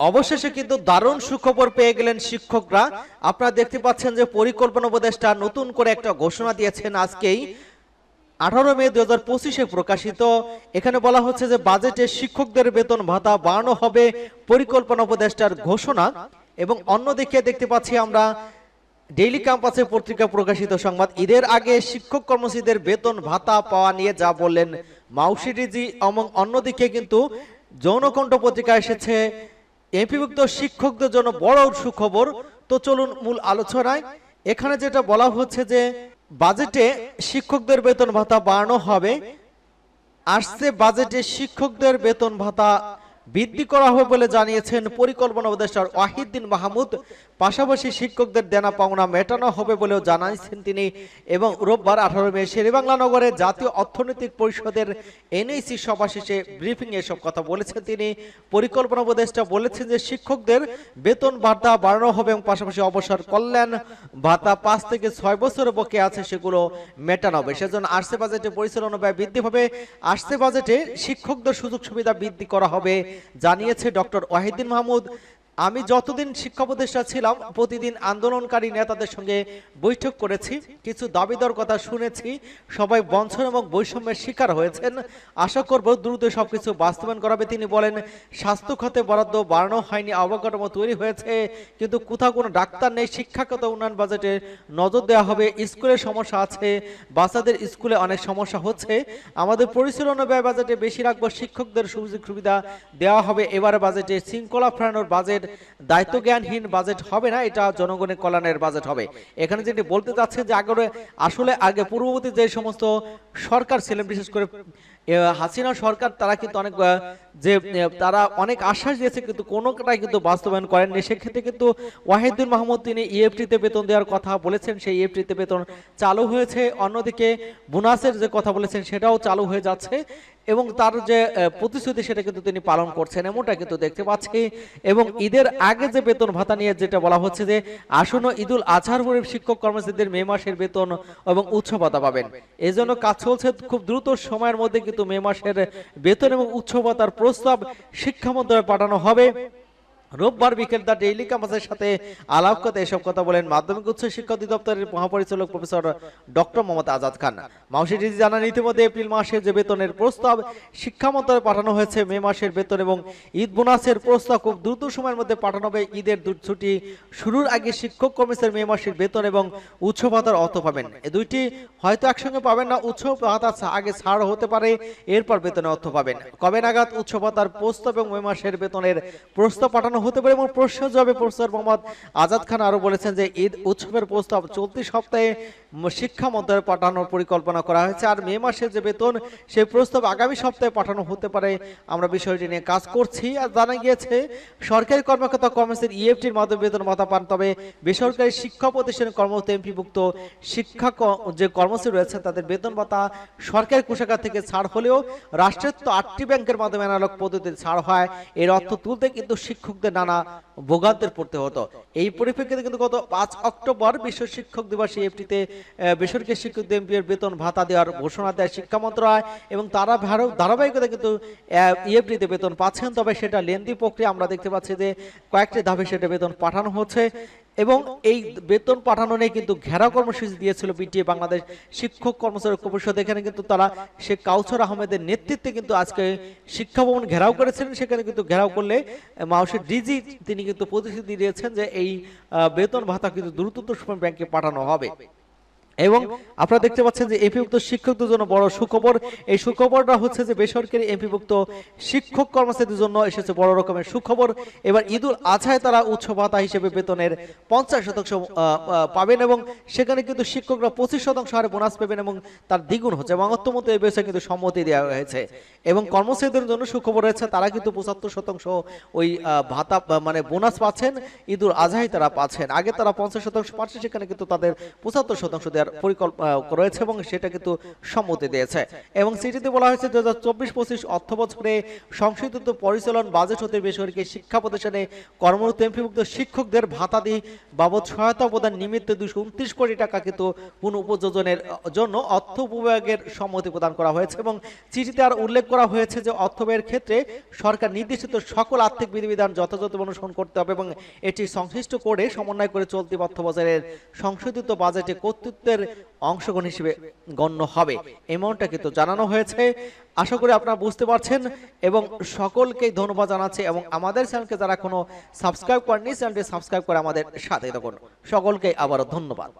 অবশেষে কিন্তু দারুণ সুখবর পেয়ে গেলেন শিক্ষকরা। আপনারা দেখতে পাচ্ছেন যে পরিকল্পনা উপদেষ্টা নতুন করে একটা ঘোষণা দিয়েছেন আজকেই। আঠারো মে দু হাজার পঁচিশে প্রকাশিত। এখানে বলা হচ্ছে যে বাজেটে শিক্ষকদের বেতন ভাতা বাড়ানো হবে পরিকল্পনা উপদেষ্টার ঘোষণা। এবং অন্যদিকে দেখতে পাচ্ছি আমরা ডেইলি ক্যাম্পাসে পত্রিকা প্রকাশিত সংবাদ। ঈদের আগে শিক্ষক কর্মচারীদের বেতন ভাতা পাওয়া নিয়ে যা বললেন মাউসি রিজি এবং অন্যদিকে কিন্তু যৌনকণ্ঠ পত্রিকা এসেছে। এমপিভুক্ত শিক্ষকদের জন্য বড় সুখবর। তো চলুন মূল আলোচনায়। এখানে যেটা বলা হচ্ছে যে, বাজেটে শিক্ষকদের বেতন ভাতা বাড়ানো হবে। আসছে বাজেটে শিক্ষকদের বেতন ভাতা বৃদ্ধি করা হবে বলে জানিয়েছেন পরিকল্পনা উপদেষ্টার ওয়াহিদ্দিন মাহমুদ। পাশাপাশি শিক্ষকদের দেনা পাওনা মেটানো হবে বলেও জানিয়েছেন তিনি। এবং রোববার আঠারো মে শেরেবাংলা নগরে জাতীয় অর্থনৈতিক পরিষদের এনএসি সভা শেষে ব্রিফিং এসব কথা বলেছেন তিনি। পরিকল্পনা উপদেষ্টা বলেছেন যে শিক্ষকদের বেতন ভাতা বাড়ানো হবে এবং পাশাপাশি অবসর কল্যাণ ভাতা পাঁচ থেকে ছয় বছরের পক্ষে আছে সেগুলো মেটানো হবে। সেজন্য আর্টসে বাজেটে পরিচালনা ব্যয় বৃদ্ধি হবে আর্টসে বাজেটে শিক্ষকদের সুযোগ সুবিধা বৃদ্ধি করা হবে। জানিয়েছে ডক্টর ওয়াহিদ্দিন মাহমুদ আমি যতদিন শিক্ষা উপদেষ্টা ছিলাম, প্রতিদিন আন্দোলনকারী নেতাদের সঙ্গে বৈঠক করেছি, কিছু দাবিদার কথা শুনেছি, সবাই বঞ্চন এবং বৈষম্যের শিকার হয়েছেন। আশা করব দ্রুত সবকিছু বাস্তবায়ন করাবে, তিনি বলেন, স্বাস্থ্য খাতে বরাদ্দ বাড়ানো হয়নি, অবকাঠামো তৈরি হয়েছে, কিন্তু কোথাও কোনো ডাক্তার নেই, শিক্ষাগত উন্নয়ন বাজেটে নজর দেওয়া হবে স্কুলের সমস্যা আছে, বাচ্চাদের স্কুলে অনেক সমস্যা হচ্ছে, আমাদের পরিচালনা ব্যয় বাজেটে বেশি রাখব, শিক্ষকদের সুযোগ সুবিধা দেওয়া হবে এবারে বাজেটে শৃঙ্খলা ফেরানোর বাজেট দায়িত্ব জ্ঞানহীন বাজেট হবে না, এটা জনগণের কল্যাণের বাজেট হবে। এখানে যেটি বলতে চাচ্ছে যে আগে আসলে আগে পূর্ববর্তী যে সমস্ত সরকার ছিলেন, বিশেষ করে হাসিনা সরকার, তারা কিন্তু অনেক যে তারা অনেক আশ্বাস দিয়েছে, কিন্তু কোনোটাই কিন্তু বাস্তবায়ন করেননি। সেক্ষেত্রে কিন্তু ওয়াহিদুল মাহমুদ তিনি ইএফটিতে বেতন দেওয়ার কথা বলেছেন, সেই ইএফটিতে বেতন চালু হয়েছে। অন্যদিকে বোনাসের যে কথা বলেছেন, সেটাও চালু হয়ে যাচ্ছে এবং তার যে প্রতিশ্রুতি, সেটা কিন্তু তিনি পালন করছেন, এমনটা কিন্তু দেখতে পাচ্ছি। এবং ঈদের আগে যে বেতন ভাতা নিয়ে যেটা বলা হচ্ছে যে, আসন্ন ঈদুল আজহার পরে শিক্ষক কর্মচারীদের মে মাসের বেতন এবং উৎস ভাতা পাবেন। এই জন্য কাজ চলছে খুব দ্রুত সময়ের মধ্যে কিন্তু মে মাসের বেতন এবং উৎসবতার প্রস্তাব শিক্ষা মন্ত্রণালয়ে পাঠানো হবে রোববার বিকেল দ্য ডেইলি ক্যাম্পাসের সাথে আলাপ কথা এসব কথা বলেন মাধ্যমিক উচ্চ শিক্ষা অধিদপ্তরের মহাপরিচালক প্রফেসর ডক্টর মোহাম্মদ আজাদ খান। মাউসি ডিজি জানান, ইতিমধ্যে এপ্রিল মাসে যে বেতনের প্রস্তাব শিক্ষা মন্ত্রণালয়ে পাঠানো হয়েছে, মে মাসের বেতন এবং ঈদ বোনাসের প্রস্তাব খুব দ্রুত সময়ের মধ্যে পাঠানো হবে। ঈদের দু- ছুটি শুরুর আগে শিক্ষক কর্মচারী মে মাসের বেতন এবং উৎস ভাতার অর্থ পাবেন। এই দুইটি হয়তো একসঙ্গে পাবেন না উৎস ভাতা আগে ছাড় হতে পারে, এরপর বেতনের অর্থ পাবেন। কবে নাগাদ উৎস ভাতার প্রস্তাব এবং মে মাসের বেতনের প্রস্তাব পাঠানো হতে পারে এবং প্রশ্ন জবাবে প্রফেসর মোহাম্মদ আজাদ খান আরও বলেছেন যে ঈদ উৎসবের প্রস্তাব চলতি সপ্তাহে শিক্ষা মন্ত্রণালয়ে পাঠানোর পরিকল্পনা করা হয়েছে আর মে মাসের যে বেতন, সেই প্রস্তাব আগামী সপ্তাহে পাঠানো হতে পারে। আমরা বিষয়টি নিয়ে কাজ করছি আর জানা গিয়েছে, সরকারি কর্মকর্তা কর্মচারী ইএফটির মাধ্যমে বেতন ভাতা পান, তবে বেসরকারি শিক্ষা প্রতিষ্ঠানের কর্মরত এমপিভুক্ত শিক্ষা যে কর্মচারী রয়েছে, তাদের বেতন ভাতা সরকারি কোষাগার থেকে ছাড় হলেও রাষ্ট্রের তো আটটি ব্যাংকের মাধ্যমে অ্যানালগ পদ্ধতিতে ছাড় হয়। এর অর্থ তুলতে কিন্তু শিক্ষকদের নানা ভোগান্তের পড়তে হতো। এই পরিপ্রেক্ষিতে কিন্তু গত পাঁচ অক্টোবর বিশ্ব শিক্ষক দিবস এফটিতে বেসরকারি শিক্ষকদের এমপির বেতন ভাতা দেওয়ার ঘোষণা দেয় শিক্ষা মন্ত্রণালয় এবং তারা ধারাবাহিকতা কিন্তু ইএফটিতে বেতন পাচ্ছেন। তবে সেটা লেন্দি প্রক্রিয়া আমরা দেখতে পাচ্ছি যে কয়েকটি ধাপে সেটা বেতন পাঠানো হচ্ছে। এবং এই বেতন পাঠানো নিয়ে কিন্তু ঘেরাও কর্মসূচি দিয়েছিল বিটিএ বাংলাদেশ শিক্ষক কর্মচারী পরিষদ এখানে কিন্তু তারা শেখ কাউছর আহমেদের নেতৃত্বে কিন্তু আজকে শিক্ষা ভবন ঘেরাও করেছিলেন। সেখানে কিন্তু ঘেরাও করলে মাউসের ডিজি তিনি কিন্তু প্রতিশ্রুতি দিয়েছেন যে এই বেতন ভাতা কিন্তু দ্রুততর সময় ব্যাংকে পাঠানো হবে। এবং আপনারা দেখতে পাচ্ছেন যে এমপিভুক্ত শিক্ষকদের জন্য বড় সুখবর। এই সুখবরটা হচ্ছে যে বেসরকারি এমপিভুক্ত শিক্ষক কর্মচারীদের জন্য এসেছে বড় রকমের সুখবর। এবার ঈদুল আজহায় তারা উচ্চ ভাতা হিসেবে বেতনের পঞ্চাশ শতাংশ পাবেন এবং সেখানে কিন্তু শিক্ষকরা পঁচিশ শতাংশ হারে বোনাস পাবেন এবং তার দ্বিগুণ হচ্ছে এবং অত্যমত এই বিষয়ে কিন্তু সম্মতি দেওয়া হয়েছে। এবং কর্মচারীদের জন্য সুখবর রয়েছে তারা কিন্তু পঁচাত্তর শতাংশ ওই ভাতা মানে বোনাস পাচ্ছেন ঈদুল আজহাই তারা পাচ্ছেন। আগে তারা পঞ্চাশ শতাংশ পাচ্ছে সেখানে কিন্তু তাদের পঁচাত্তর শতাংশ দেওয়ার দেওয়ার পরিকল্পনা রয়েছে এবং সেটা কিন্তু সম্মতি দিয়েছে। এবং চিঠিতে বলা হয়েছে দু হাজার চব্বিশ পঁচিশ অর্থ বছরে সংশোধিত পরিচালন বাজেট হতে বেসরকারি শিক্ষা প্রতিষ্ঠানে কর্মরত এমপিভুক্ত শিক্ষকদের ভাতাদি বাবদ সহায়তা প্রদান নিমিত্তে দুশো উনত্রিশ কোটি টাকা কিন্তু পুনঃ জন্য অর্থ বিভাগের সম্মতি প্রদান করা হয়েছে এবং চিঠিতে আর উল্লেখ করা হয়েছে যে অর্থ ব্যয়ের ক্ষেত্রে সরকার নির্দেশিত সকল আর্থিক বিধিবিধান যথাযথ অনুসরণ করতে হবে এবং এটি সংশ্লিষ্ট করে সমন্বয় করে চলতি অর্থ বছরের সংশোধিত বাজেটে কর্তৃত্বের অংশগ্রহণ হিসেবে গণ্য হবে। এমনটা কিন্তু জানানো হয়েছে। আশা করি আপনারা বুঝতে পারছেন এবং সকলকেই ধন্যবাদ জানাচ্ছি এবং আমাদের চ্যানেলকে যারা কোনো সাবস্ক্রাইব করেননি, চ্যানেলটি সাবস্ক্রাইব করে আমাদের সাথে থাকুন। সকলকে আবারও ধন্যবাদ।